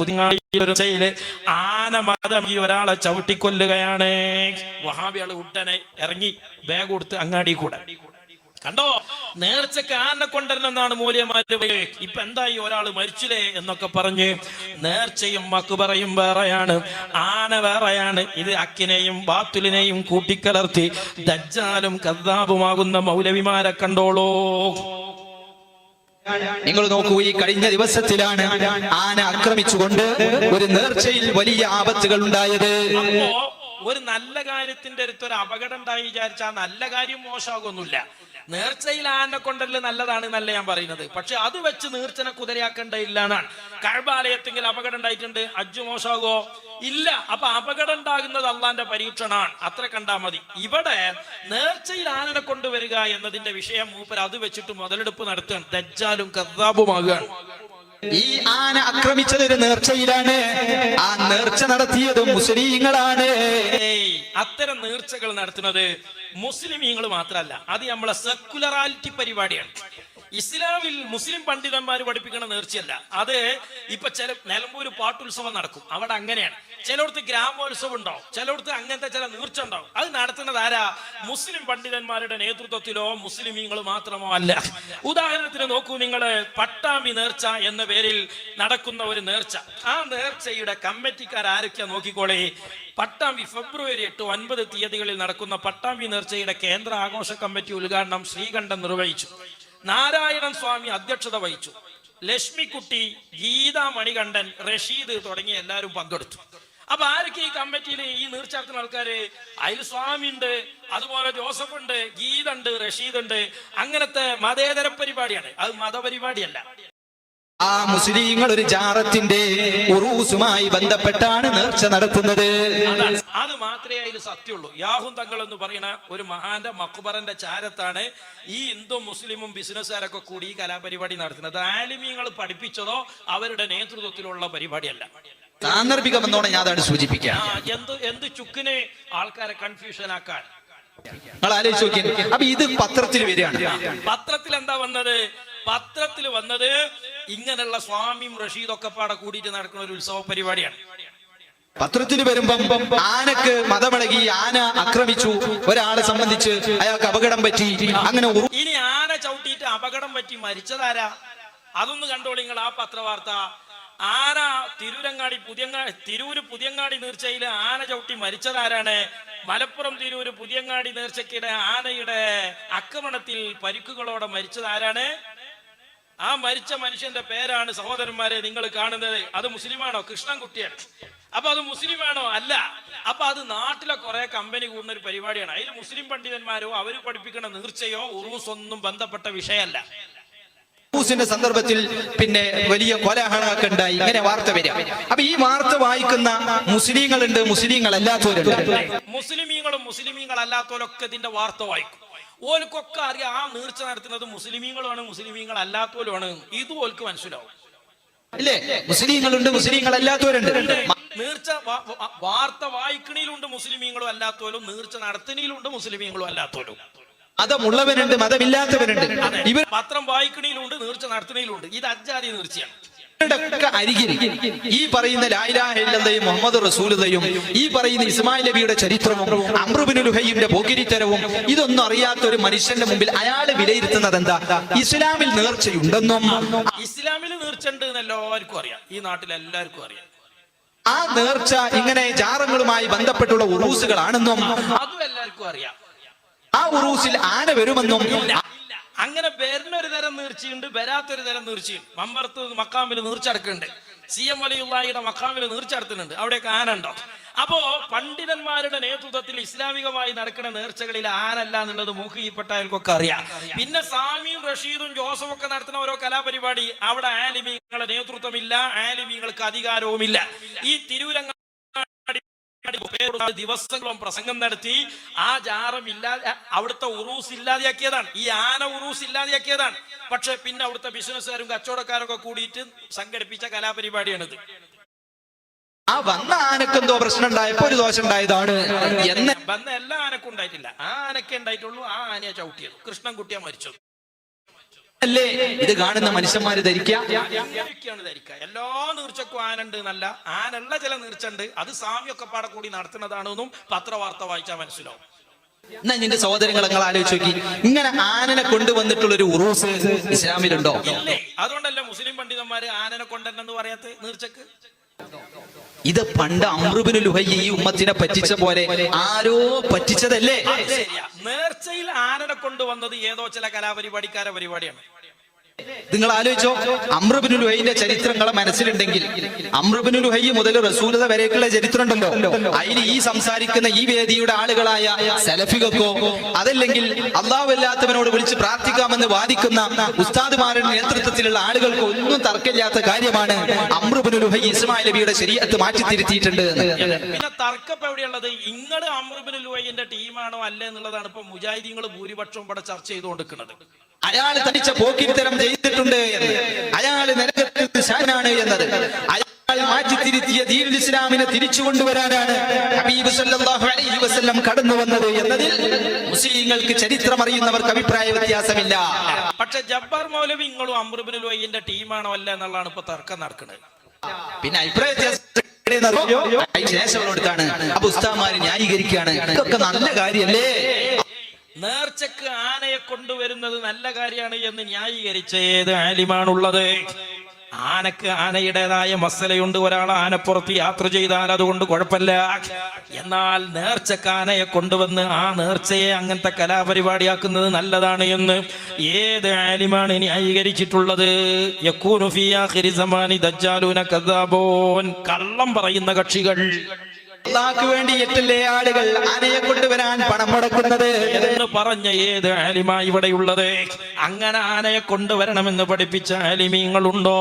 എടുത്ത് ചെയ്യിൽ ആന മതം ഈ ഒരാളെ ചവിട്ടിക്കൊല്ലുകയാണ്. വഹാബിയാൾ ഉടനെ ഇറങ്ങി ബാഗ് കൊടുത്ത് അങ്ങാടി കൂടെ. കണ്ടോ? നേർച്ചക്ക് ആനെ കൊണ്ടുവരണമെന്നാണ് മൂല്യമാര് ഇപ്പൊ എന്തായി ഒരാൾ മരിച്ചില്ലേ എന്നൊക്കെ പറഞ്ഞ് നേർച്ചയും മക്കുപറയും വേറെയാണ് ആന വേറെയാണ്. ഇത് അക്കിനെയും ബാത്തുലിനെയും കൂട്ടിക്കലർത്തി ദജ്ജാലും കദ്ദാബുമാകുന്ന മൗലവിമാരെ കണ്ടോളൂ. നിങ്ങൾ നോക്കൂ ഈ കഴിഞ്ഞ ദിവസത്തിലാണ് ആന ആക്രമിച്ചുകൊണ്ട് ഒരു നേർച്ചയിൽ വലിയ ആപത്തുകൾ ഉണ്ടായത്. ഒരു നല്ല കാര്യത്തിന്റെ അടുത്തൊരു അപകടം ഉണ്ടായി വിചാരിച്ചാൽ നല്ല കാര്യം മോശമാകൊന്നുമില്ല നേർച്ചയിൽ ആനെ കൊണ്ടല്ല നല്ലതാണ് എന്നല്ല ഞാൻ പറയുന്നത്. പക്ഷെ അത് വെച്ച് നീർച്ചനെ കുതിരയാക്കേണ്ടയില്ല എന്നാണ് കഴബാലയത്തെങ്കിൽ അപകടം ഉണ്ടായിട്ടുണ്ട്. അജ്ജു മോശമാകോ ഇല്ല. അപ്പൊ അപകടം ഉണ്ടാകുന്നത് അള്ളാന്റെ പരീക്ഷണാണ് അത്ര കണ്ടാ മതി. ഇവിടെ നേർച്ചയിൽ ആനനെ കൊണ്ടുവരിക എന്നതിന്റെ വിഷയം മൂപ്പർ അത് വെച്ചിട്ട് മുതലെടുപ്പ് നടത്തുകയാണ്. ദജ്ജാലും കർദാബുമാകുകയാണ് ഈ ആന ആക്രമിച്ചത് ഒരു നേർച്ചയിലാണ്. ആ നേർച്ച നടത്തിയത് മുസ്ലിങ്ങളാണ്. അത്തരം നേർച്ചകൾ നടത്തുന്നത് മുസ്ലിമീങ്ങൾ മാത്രമല്ല അത് നമ്മളെ സെക്കുലറാലിറ്റി പരിപാടിയാണ്. ഇസ്ലാമിൽ മുസ്ലിം പണ്ഡിതന്മാർ പഠിപ്പിക്കുന്ന നേർച്ചയല്ല. അത് ഇപ്പൊ ചില നിലമ്പൂര് പാട്ടുത്സവം നടക്കും. അവിടെ അങ്ങനെയാണ്. ചിലയിടത്ത് ഗ്രാമോത്സവം ഉണ്ടാവും. ചിലയിടത്ത് അങ്ങനത്തെ ചില നീർച്ച ഉണ്ടാവും. അത് നടത്തുന്നത് ആരാ? മുസ്ലിം പണ്ഡിതന്മാരുടെ നേതൃത്വത്തിലോ മുസ്ലിമീങ്ങൾ മാത്രമോ അല്ല. ഉദാഹരണത്തിന് നോക്കൂ നിങ്ങൾ പട്ടാമ്പി നേർച്ച എന്ന പേരിൽ നടക്കുന്ന ഒരു നേർച്ച. ആ നേർച്ചയുടെ കമ്മിറ്റിക്കാർ ആരൊക്കെയാ നോക്കിക്കോളെ. പട്ടാമ്പി ഫെബ്രുവരി എട്ട് ഒൻപത് തീയതികളിൽ നടക്കുന്ന പട്ടാമ്പി നേർച്ചയുടെ കേന്ദ്ര ആഘോഷ കമ്മിറ്റി ഉദ്ഘാടനം ശ്രീകണ്ഠൻ നിർവഹിച്ചു. നാരായണൻ സ്വാമി അധ്യക്ഷത വഹിച്ചു. ലക്ഷ്മിക്കുട്ടി ഗീത മണികണ്ഠൻ റഷീദ് തുടങ്ങി എല്ലാവരും പങ്കെടുത്തു. അപ്പൊ ആരൊക്കെ ഈ കമ്മിറ്റിയിൽ ഈ നീർച്ചാക്കുന്ന ആൾക്കാര്? അതിൽ സ്വാമി ഉണ്ട് അതുപോലെ ജോസഫ് ഉണ്ട് ഗീത ഉണ്ട് റഷീദ് ഉണ്ട് അങ്ങനത്തെ മതേതര പരിപാടിയാണ്. അത് മതപരിപാടിയല്ല. ആ മുസ്ലിങ്ങൾ ഒരു ജാറത്തിന്റെ ഉറൂസുമായി ബന്ധപ്പെട്ടാണ് നേർച്ച നടത്തുന്നത്. അത് മാത്രമേ അതിൽ സത്യമുള്ളൂ. യാഹും തങ്ങൾ എന്ന് പറയുന്ന ഒരു മഹാന്റെ മക്കുബറന്റെ ചാരത്താണ് ഈ ഹിന്ദു മുസ്ലിമും ബിസിനസ്സുകാരൊക്കെ കൂടി ഈ കലാപരിപാടി നടത്തുന്നത്. ആലിമീങ്ങൾ പഠിപ്പിച്ചതോ അവരുടെ നേതൃത്വത്തിലുള്ള പരിപാടിയല്ല. സാന്ദർഭികം എന്നോടെ ഞാൻ അതാണ് സൂചിപ്പിക്കുക. ആ എന്ത് എന്ത് ചുക്കിനെ ആൾക്കാരെ കൺഫ്യൂഷൻ ആക്കാൻ നിങ്ങൾ ആലോചിച്ച് നോക്കിയത് അപ്പൊ ഇത് പത്രത്തിൽ വരികയാണ്. പത്രത്തിൽ എന്താ വന്നത്? പത്രത്തിൽ വന്നത് ഇങ്ങനെയുള്ള സ്വാമിയും റഷീദൊക്കെ പാടെ കൂടിയിട്ട് നടക്കുന്ന ഒരു ഉത്സവ പരിപാടിയാണ്. പത്രത്തിൽ വരുമ്പം ആനക്ക് മതമിളകി ആന ആക്രമിച്ചു. ഒരാളെ സംബന്ധിച്ച് അയാൾക്ക് അപകടം പറ്റി. അങ്ങനെ ഇനി ആന ചവിട്ടിയിട്ട് അപകടം പറ്റി മരിച്ചതാരാ? അതൊന്ന് കണ്ടോളി നിങ്ങൾ ആ പത്രവാർത്ത. ആന തിരൂരങ്ങാടി പുതിയങ്ങാടി തിരൂര് പുതിയങ്ങാടി നീർച്ചയിൽ ആന ചവിട്ടി മരിച്ചതാരാണ്? മലപ്പുറം തിരൂര് പുതിയങ്ങാടി നേർച്ചയ്ക്കിടെ ആനയുടെ ആക്രമണത്തിൽ പരിക്കുകളോടെ മരിച്ചതാരാണ്? ആ മരിച്ച മനുഷ്യന്റെ പേരാണ് സഹോദരന്മാരെ നിങ്ങൾ കാണുന്നത്. അത് മുസ്ലിമാണോ? കൃഷ്ണൻകുട്ടിയാണ്. അപ്പൊ അത് മുസ്ലിമാണോ? അല്ല. അപ്പൊ അത് നാട്ടിലെ കുറെ കമ്പനി കൂടുന്ന ഒരു പരിപാടിയാണ്. അതിൽ മുസ്ലിം പണ്ഡിതന്മാരോ അവർ പഠിപ്പിക്കുന്ന നീർച്ചയോ ഉറൂസ് ഒന്നും ബന്ധപ്പെട്ട വിഷയമല്ല. ഉറൂസിന്റെ സന്ദർഭത്തിൽ പിന്നെ വലിയ കൊലഹണമൊക്കെ ഉണ്ടായി. ഇങ്ങനെ വാർത്ത വരിക. അപ്പൊ ഈ വാർത്ത വായിക്കുന്ന മുസ്ലിങ്ങളുണ്ട് മുസ്ലിങ്ങൾ അല്ലാത്തവരുണ്ട് മുസ്ലിമീങ്ങളും മുസ്ലിമീങ്ങൾ അല്ലാത്തവരൊക്കെ ഇതിന്റെ വാർത്ത വായിക്കും. ഓൽക്കൊക്കെ അറിയാം ആ നീർച്ച നടത്തുന്നത് മുസ്ലിമീങ്ങളുമാണ് മുസ്ലിമീങ്ങൾ അല്ലാത്തവരുമാണ് ഇത് ഓൽക്ക് മനസ്സിലാവും. അല്ലേ മുസ്ലിങ്ങളുണ്ട് മുസ്ലിങ്ങൾ അല്ലാത്തവരുണ്ട് നീർച്ച വാർത്ത വായിക്കണിയിലുണ്ട് മുസ്ലിമീങ്ങളും അല്ലാത്തവരും നീർച്ച നടത്തുന്നതിലുണ്ട് മുസ്ലിമീങ്ങളും അല്ലാത്തവരും. മതമുള്ളവരുണ്ട് മതമില്ലാത്തവരുണ്ട് ഇവർ പത്രം വായിക്കണിയിലുണ്ട് നീർച്ച നടത്തുന്നതിലുണ്ട്. ഇത് അജാതി നീർച്ചയാണ്. അരികിൽ ഈ പറയുന്ന ലായിലാഹില്ലതയും മുഹമ്മദ് റസൂലതയും ഈ പറയുന്ന ഇസ്മായിൽ നബിയുടെ ചരിത്രവും അമ്രുബിനുലുഹയുടെ പോക്കിരിത്തരവും ഇതൊന്നും അറിയാത്ത ഒരു മനുഷ്യന്റെ മുമ്പിൽ അയാൾ വിലയിരുത്തുന്നത് എന്താ ഇസ്ലാമിൽ നേർച്ചയുണ്ടെന്നും. ഇസ്ലാമിൽ നേർച്ച ഉണ്ട് എന്ന് എല്ലാവർക്കും അറിയാം. ഈ നാട്ടിൽ എല്ലാവർക്കും അറിയാം. ആ നേർച്ച ഇങ്ങനെ ജാറങ്ങളുമായി ബന്ധപ്പെട്ടുള്ള ഉറൂസുകളാണെന്നും. അതും എല്ലാവർക്കും അറിയാം. ആ ഉറൂസിൽ ആന വരുമെന്നും അങ്ങനെ വരുന്ന ഒരു തരം നീർച്ചയുണ്ട് വരാത്തൊരു തരം നീർച്ചയുണ്ട്. മമ്പറത്ത് മക്കാമിൽ നീർച്ചടക്കുന്നുണ്ട്. C M വലിയുള്ളായിയുടെ മക്കാമിൽ നീർച്ചടത്തുന്നുണ്ട്. അവിടെയൊക്കെ ആന ഉണ്ടോ അപ്പോ പണ്ഡിതന്മാരുടെ നേതൃത്വത്തിൽ ഇസ്ലാമികമായി നടക്കുന്ന നേർച്ചകളിൽ ആനല്ല എന്നുള്ളത് പട്ടായൽക്കൊക്കെ അറിയാം. പിന്നെ സാമിയും റഷീദും ജോസഫും ഒക്കെ നടത്തുന്ന ഓരോ കലാപരിപാടി അവിടെ ആലിമീങ്ങളുടെ നേതൃത്വമില്ല ആലിമീങ്ങൾക്ക് അധികാരവുമില്ല. ഈ തിരൂരങ്ങ ദിവസങ്ങളും പ്രസംഗം നടത്തി ആ ജാറം ഇല്ലാതെ അവിടുത്തെ ഉറൂസ് ഇല്ലാതെയാക്കിയതാണ്. ഈ ആന ഉറൂസ് ഇല്ലാതെയാക്കിയതാണ്. പക്ഷെ പിന്നെ അവിടുത്തെ ബിസിനസ്സുകാരും കച്ചവടക്കാരും ഒക്കെ കൂടിയിട്ട് സംഘടിപ്പിച്ച കലാപരിപാടിയാണിത്. ആ വന്ന ആനക്കെന്തോ പ്രശ്നം ഉണ്ടായപ്പോ ഒരു ദോഷം ഉണ്ടായതാണ്. എന്ന് വന്ന എല്ലാ ആനക്കും ഉണ്ടായിട്ടില്ല. ആ ആനക്കെ ഉണ്ടായിട്ടുള്ളൂ ആ ആനയെ ചവിട്ടിയത്. കൃഷ്ണൻകുട്ടിയെ മരിച്ചത്. അല്ലേ? ഇത് കാണുന്ന മനുഷ്യന്മാര് ധരിക്കുക എല്ലാ നീർച്ചക്കും ആനുണ്ട് എന്നല്ല. ആനുള്ള ചില നീർച്ചുണ്ട്. അത് സ്വാമിയൊക്കെ പാടെ കൂടി നടത്തുന്നതാണെന്നും പത്രവാർത്ത വായിച്ചാൽ മനസ്സിലാവും. എന്നാ നിന്റെ സഹോദരങ്ങൾ നിങ്ങൾ ആലോചിച്ചു നോക്കി. ഇങ്ങനെ ആനനെ കൊണ്ടുവന്നിട്ടുള്ള ഒരു ഉറൂസ് ഇസ്ലാമിലുണ്ടോ? അതുകൊണ്ടല്ല അതുകൊണ്ടല്ലേ മുസ്ലിം പണ്ഡിതന്മാര് ആനനെ കൊണ്ടെന്നു പറയാത്ത നീർച്ചക്ക്? ഇത് പണ്ട് അമൃബിന് ലുഹയ്യ ഈ ഉമ്മത്തിനെ പറ്റിച്ച പോലെ ആരോ പറ്റിച്ചതല്ലേ? നേർച്ചയിൽ ആരനെ കൊണ്ടുവന്നത് ഏതോ ചില കലാപരിപാടിക്കാര പരിപാടിയാണ്. നിങ്ങൾ ആലോചിച്ചോ അമ്രബിനു ലുഹൈന്റെ ചരിത്രങ്ങളെ മനസ്സിലുണ്ടെങ്കിൽ അമ്രബിനു ലുഹൈ മുതൽ റസൂലത വരേക്കുള്ള ചരിത്രം ഉണ്ടല്ലോ. ഈ സംസാരിക്കുന്ന ഈ വേദിയുടെ ആളുകളായ സലഫികൾക്കോ അതല്ലെങ്കിൽ അള്ളാഹുവല്ലാത്തവനോട് വിളിച്ച് പ്രാർത്ഥിക്കാമെന്ന് വാദിക്കുന്ന ഉസ്താദുമാരുടെ നേതൃത്വത്തിലുള്ള ആളുകൾക്ക് ഒന്നും തർക്കമില്ലാത്ത കാര്യമാണ് അമ്രബിനു ലുഹൈ ഇസ്മായിൽ നബിയുടെ ശരീരത്ത് മാറ്റി തിരുത്തിയിട്ടുണ്ട്. പിന്നെ തർക്കം എവിടെയുള്ളത്? ഇങ്ങൾ അമ്രുബിനു ലുഹൈന്റെ ടീമാണോ അല്ലേ എന്നുള്ളതാണ് ഇപ്പൊ മുജാഹിദീങ്ങൾ ഭൂരിപക്ഷവും ഇവിടെ ചർച്ച ചെയ്തുകൊണ്ടിരിക്കുന്നത്. അയാൾ തടിച്ച പോക്കിരിത്തരം ചെയ്തിട്ടുണ്ട് എന്ന്. അയാൾ നരകത്തിൽ ശാനാണ് എന്നത്. അയാൾ മാറ്റി തിരുത്തിയ ദീൻ ഇസ്ലാമിനെ തിരിച്ചു കൊണ്ടുവരാനാണ് ഹബീബ് സല്ലല്ലാഹു അലൈഹി വസല്ലം കടന്നു വന്നത് എന്നതിൽ മുസ്ലിങ്ങൾക്ക് ചരിത്രം അറിയുന്നവർക്ക് അഭിപ്രായ വ്യത്യാസമില്ല. പക്ഷെ ജബ്ബാർ മൗലവി ഇങ്ങളും അമൃബിൻ ലോയിന്റെ ടീമാണോ അല്ല എന്നുള്ളതാണ് ഇപ്പൊ തർക്കം നടക്കുന്നത്. പിന്നെ അഭിപ്രായ വ്യത്യാസം ശേഷം കൊടുത്താണ് അപ്പൊ ഉസ്താമാര് ന്യായീകരിക്കുകയാണ്. ഇതൊക്കെ നല്ല കാര്യല്ലേ നേർച്ചക്ക് ആനയെ കൊണ്ടുവരുന്നത് നല്ല കാര്യമാണ് എന്ന് ന്യായീകരിച്ച ഏത് ആലിമാണുള്ളത്? ആനക്ക് ആനയുടേതായ മസലയുണ്ട്. ഒരാൾ ആനപ്പുറത്ത് യാത്ര ചെയ്താൽ അതുകൊണ്ട് കുഴപ്പമില്ല. എന്നാൽ നേർച്ചക്ക് ആനയെ കൊണ്ടുവന്ന് ആ നേർച്ചയെ അങ്ങനത്തെ കലാപരിപാടിയാക്കുന്നത് നല്ലതാണ് എന്ന് ഏത് ആലിമാണ് ന്യായീകരിച്ചിട്ടുള്ളത്? അംഗീകരിച്ചിട്ടുള്ളത് കള്ളം പറയുന്ന കക്ഷികൾ. അള്ളാഹ്ക്ക് വേണ്ടി എട്ടില്ലേ ആളുകൾ ആനയെ കൊണ്ടുവരാൻ പണം മുടക്കുന്നത്. എന്ന് പറഞ്ഞ ഏത് ആലിമ ഇവിടെയുള്ളത്? അങ്ങനെ ആനയെ കൊണ്ടുവരണമെന്ന് പഠിപ്പിച്ച ആലിമീങ്ങളുണ്ടോ?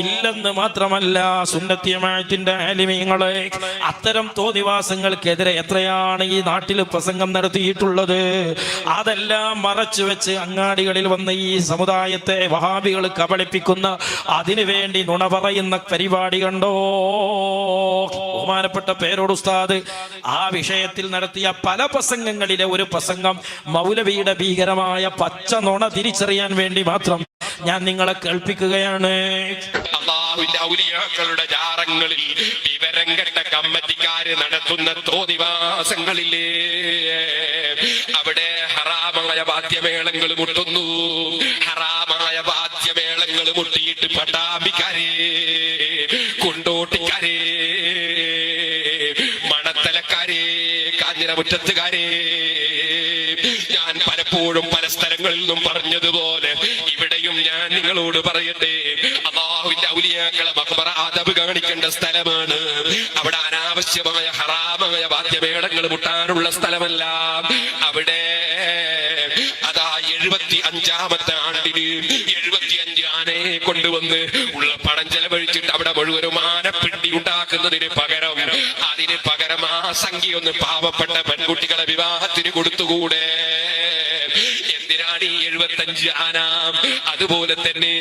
ഇല്ലെന്ന് മാത്രമല്ല സുന്നത്യമായത്തിന്റെ ആലിമീങ്ങളെ അത്തരം തോന്നിവാസങ്ങൾക്കെതിരെ എത്രയാണ് ഈ നാട്ടിൽ പ്രസംഗം നടത്തിയിട്ടുള്ളത്? അതെല്ലാം മറച്ചു വെച്ച് അങ്ങാടികളിൽ വന്ന് ഈ സമുദായത്തെ വഹാബികൾ കബളിപ്പിക്കുന്ന അതിനുവേണ്ടി നുണ പറയുന്ന പരിപാടി കണ്ടോ? ബഹുമാനപ്പെട്ട പേരോട് ഉസ്താദ് ആ വിഷയത്തിൽ നടത്തിയ പല പ്രസംഗങ്ങളിലെ ഒരു പ്രസംഗം മൗലവിയുടെ ഭീകരമായ പച്ച നുണ തിരിച്ചറിയാൻ വേണ്ടി മാത്രം ഞാൻ നിങ്ങളെ കേൾപ്പിക്കുകയാണ്. അള്ളാഹുവിന്റെ ഔലിയാക്കളുടെ ജാറങ്ങളിൽ വിവരം കെട്ട കമ്മറ്റിക്കാര് നടത്തുന്ന തോതിവാസങ്ങളില്ലേ അവിടെ ഹറാമായ വാദ്യമേളങ്ങൾ മുട്ടുന്നു. ഹറാമായ വാദ്യമേളങ്ങൾ മുട്ടിയിട്ട് പട്ടാമ്പിക്കാരേ കാഞ്ഞിരമുറ്റത്തുകാരേ ഞാൻ പലപ്പോഴും പല സ്ഥലങ്ങളിൽ നിന്നും പറഞ്ഞതുപോലെ ഇവിടെയും ഞാൻ നിങ്ങളോട് പറയട്ടെ. അള്ളാഹുവിന്റെ ഔലിയാക്കളെ മക്ബറ കാണിക്കേണ്ട സ്ഥലമാണ്. അവിടെ അനാവശ്യമായ ഹറാമായ വാദ്യമേളങ്ങൾ മുട്ടാനുള്ള സ്ഥലമല്ല. അവിടെ എഴുപത്തി അഞ്ചാമത്തെ ആണ്ടിന് എഴുപത്തി അഞ്ച് ആനയെ കൊണ്ടുവന്ന് ഉള്ള പണം ചെലവഴിച്ചിട്ട് അവിടെ മുഴുവനും ആനപ്പിണ്ടി ഉണ്ടാക്കുന്നതിന് പകരം അതിന് പകരം ആ സംഖ്യ ഒന്ന് പാവപ്പെട്ട പെൺകുട്ടികളെ വിവാഹത്തിന് കൊടുത്തുകൂടെ? എന്തിനാണ് എഴുപത്തഞ്ച് ആന. അതുപോലെ തന്നെ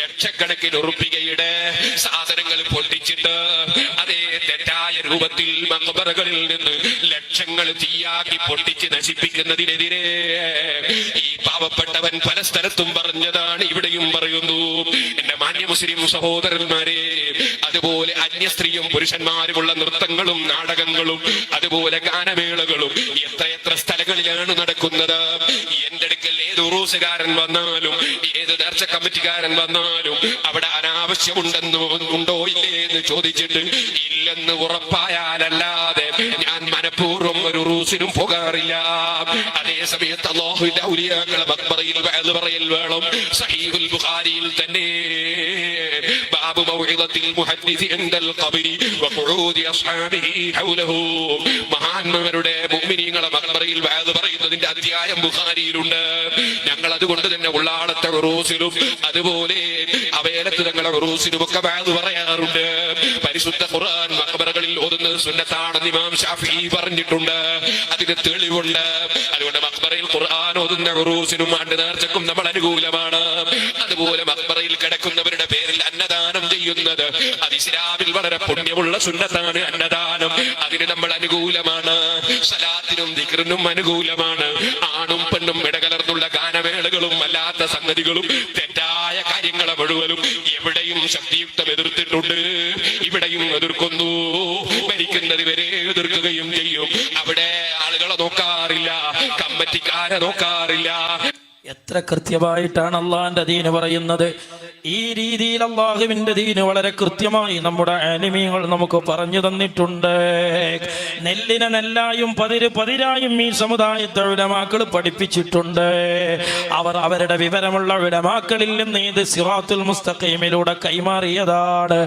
ലക്ഷക്കണക്കിന് ഉറുപ്പികയുടെ സാധനങ്ങൾ പൊട്ടിച്ചിട്ട് അതേ തെറ്റായ രൂപത്തിൽ മകബറകളിൽ നിന്ന് ലക്ഷങ്ങൾ തീയാക്കി പൊട്ടിച്ച് നശിപ്പിക്കുന്നതിനെതിരെ ഈ പാവപ്പെട്ടവൻ പല സ്ഥലത്തും പറഞ്ഞതാണ് ഇവിടെയും പറയുന്നു. മാന്യ മുസ്ലിം സഹോദരന്മാരെ അതുപോലെ അന്യ സ്ത്രീയും പുരുഷന്മാരുമുള്ള നൃത്തങ്ങളും നാടകങ്ങളും അതുപോലെ ഗാനമേളകളും എത്ര എത്ര സ്ഥലങ്ങളിലാണ് നടക്കുന്നത്? എന്റെ അടുക്കൽ ഏത് ഉറൂസുകാരൻ വന്നാലും ഏത് നേർച്ച കമ്മിറ്റിക്കാരൻ വന്നാലും അവിടെ അനാവശ്യമുണ്ടെന്ന് ഉണ്ടോ ഇല്ലേ എന്ന് ചോദിച്ചിട്ട് ഇല്ലെന്ന് ഉറപ്പായാലല്ലാതെ ഞാൻ മനഃപൂർവം ഒരു ഉറൂസിനും പോകാറില്ല. അതേ സമയത്ത് അള്ളാഹുവിന്റെ ഔലിയാക്കളെ മക്ബറയിൽ വേണം. സഹീഹുൽ ബുഖാരിയിൽ തന്നെ. ബാബു മൗഇദത്തിൽ മുഹദ്ദിസി ഇൻദൽ ഖബരി വഖുഊദി അസ്ഹാബിഹി ഹൗലഹു മഹാന്മാരുടെ മുഅ്മിനീങ്ങളെ മക്ബറയിൽ വഅദ് പറയുന്നതിന്റെ അധ്യായം ബുഖാരിയിലുണ്ട്. ഞങ്ങൾ അതുകൊണ്ട് തന്നെ ഉള്ളാളത്തെ ഉറൂസിലും അതുപോലെ അവയലത്ത് തങ്ങളുടെ ഉറൂസിലും ഒക്കെ വഅദ് പറയാറുണ്ട്. പരിശുദ്ധ ഖുർആൻ മക്ബറകളിൽ ഓതുന്നത് സുന്നത്താണെന്ന് ഇമാം ഷാഫി പറഞ്ഞിട്ടുണ്ട്. അതിന് തെളിവുണ്ട്. അതുകൊണ്ട് മക്ബറയിൽ ഖുർആൻ ഓതുന്ന ഉറൂസിനും ആണ്ട് നേർച്ചക്കും നമ്മൾ അനുകൂലമാണ്. അതുപോലെ മക്ബറയിൽ കിടക്കുന്നവരുടെ അന്നദാനം ചെയ്യുന്നത്. അത് ഇസ്ലാമിൽ വളരെ പുണ്യമുള്ള സുന്നത്താണ് അന്നദാനം. അതിന് നമ്മൾ അനുകൂലമാണ്. സലാത്തിനും ദിക്റിനും അനുകൂലമാണ്. ആണും പെണ്ണും ഇടകലർന്നുള്ള ഗാനമേളകളും അല്ലാത്ത സംഗതികളും തെറ്റായ കാര്യങ്ങളെ മുഴുവനും എവിടെയും ശക്തിയുക്തം എതിർത്തിട്ടുണ്ട്. ഇവിടെയും എതിർക്കുന്നു. മരിക്കുന്നത് വരെ എതിർക്കുകയും ചെയ്യും. അവിടെ ആളുകളെ നോക്കാറില്ല. കമ്മറ്റിക്കാരെ നോക്കാറില്ല. എത്ര കൃത്യമായിട്ടാണ് അള്ളാന്റെ ദീന് പറയുന്നത്? ഈ രീതിയിൽ അള്ളാഹുവിന്റെ ദീന് വളരെ കൃത്യമായി നമ്മുടെ ആനിമീങ്ങൾ നമുക്ക് പറഞ്ഞു തന്നിട്ടുണ്ട്. നെല്ലിനെ നെല്ലായും പതിര് പതിരായും ഈ സമുദായത്തെ ഉലമാക്കൾ പഠിപ്പിച്ചിട്ടുണ്ട്. അവർ അവരുടെ വിവരമുള്ള ഉലമാക്കളിൽ നിന്ന് ഇത് സിറാത്തുൽ മുസ്തഖീമിലൂടെ കൈമാറിയതാണ്.